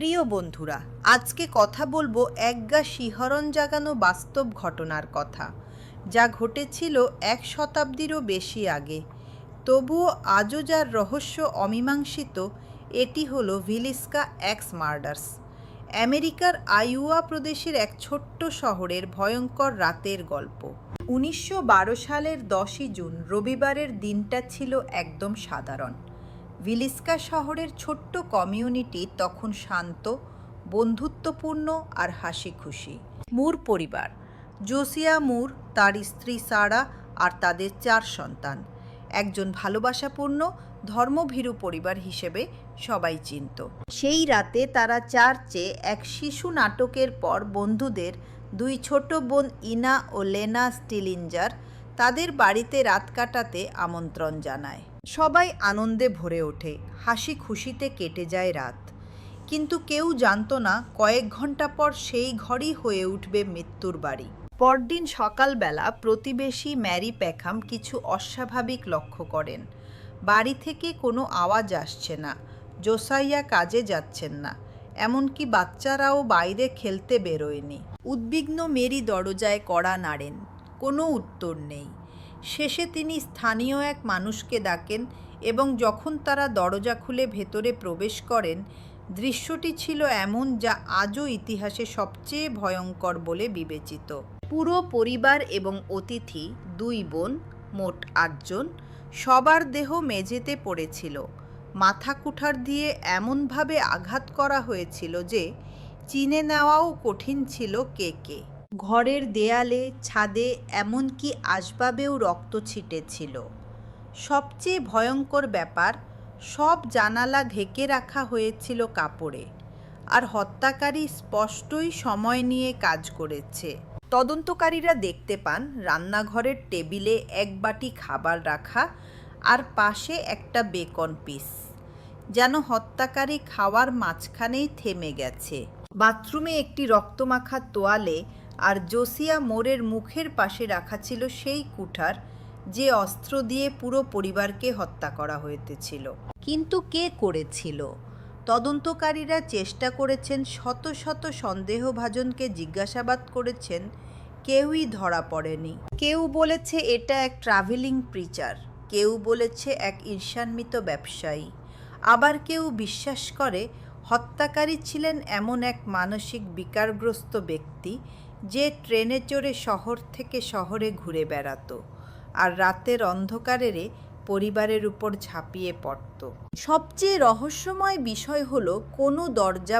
প্রিয় বন্ধুরা, আজকে কথা বলব একগা শিহরণ জাগানো বাস্তব ঘটনার কথা, যা ঘটেছিল এক শতাব্দীরও বেশি আগে। তবুও আজও যার রহস্য অমীমাংসিত, এটি হলো ভিলিস্কা অ্যাক্স মার্ডার্স। আমেরিকার আইওয়া প্রদেশের এক ছোট্ট শহরের ভয়ঙ্কর রাতের গল্প। উনিশশো বারো সালের দশই জুন, রবিবারের দিনটা ছিল একদম সাধারণ। ভিলিস্কা শহরের ছোট্ট কমিউনিটি তখন শান্ত, বন্ধুত্বপূর্ণ আর হাসি খুশি মুর পরিবার। জোসিয়া মুর, তার স্ত্রী সারা আর তাদের চার সন্তান। একজন ভালোবাসাপূর্ণ, ধর্মভীরু পরিবার হিসেবে সবাই চিনত। সেই রাতে তারা চার্চে এক শিশু নাটকের পর বন্ধুদের, দুই ছোট বোন ইনা ও লেনা স্টিলিঞ্জার, তাদের বাড়িতে রাত কাটাতে আমন্ত্রণ জানায়। সবাই আনন্দে ভরে ওঠে, হাসি খুশিতে কেটে যায় রাত। কিন্তু কেউ জানত না, কয়েক ঘণ্টা পর সেই ঘরই হয়ে উঠবে মৃত্যুর বাড়ি। পরদিন সকালবেলা প্রতিবেশী ম্যারি প্যাখাম কিছু অস্বাভাবিক লক্ষ্য করেন। বাড়ি থেকে কোনো আওয়াজ আসছে না, জোসাইয়া কাজে যাচ্ছেন না, এমনকি বাচ্চারাও বাইরে খেলতে বেরোয়নি। উদ্বিগ্ন মেরি দরজায় কড়া নাড়েন, কোনো উত্তর নেই। শেষে তিনি স্থানীয় এক মানুষকে ডাকেন এবং যখন তারা দরজা খুলে ভেতরে প্রবেশ করেন, দৃশ্যটি ছিল এমন যা আজও ইতিহাসে সবচেয়ে ভয়ঙ্কর বলে বিবেচিত। পুরো পরিবার এবং অতিথি, দুই বোন, মোট আটজন, সবার দেহ মেঝেতে পড়েছিল। মাথা কুঠার দিয়ে এমনভাবে আঘাত করা হয়েছিল যে, চিনে নেওয়াও কঠিন ছিল কে কে। ঘরের দেয়ালে, ছাদে এমনকি আসবাবেও রক্ত ছিটেছিল। সবচেয়ে ভয়ঙ্কর ব্যাপার, সব জানালা ঢেকে রাখা হয়েছিল কাপড়ে আর হত্যাকারী স্পষ্টই সময় নিয়ে কাজ করেছে। তদন্তকারীরা দেখতে পান, রান্নাঘরের টেবিলে এক বাটি খাবার রাখা আর পাশে একটা বেকন পিস, যেন হত্যাকারী খাওয়ার মাঝখানেই থেমে গেছে। বাথরুমে একটি রক্তমাখা তোয়ালে আর জোসিয়া মোড়ের মুখের পাশে রাখা ছিল সেই কুঠার, যে অস্ত্র দিয়ে পুরো পরিবারকে হত্যা করা হইতেছিল। কিন্তু কে করেছিল? তদন্তকারীরা চেষ্টা করেছেন, শত শত সন্দেহভাজনকে জিজ্ঞাসাবাদ করেছেন, কেউই ধরা পড়েনি। কেউ বলেছে এটা এক ট্রাভেলিং প্রিচার কেউ বলেছে এক ঈর্ষান্বিত ব্যবসায়ী। আবার কেউ বিশ্বাস করে, হত্যাকারী ছিলেন এমন এক মানসিক বিকারগ্রস্ত ব্যক্তি যে ট্রেনে চড়ে শহর থেকে শহরে ঘুরে বেড়াতো আর রাতের অন্ধকারেরে পরিবারের উপর ঝাঁপিয়ে পড়ত। সবচেয়ে রহস্যময় বিষয় হলো কোনো দরজা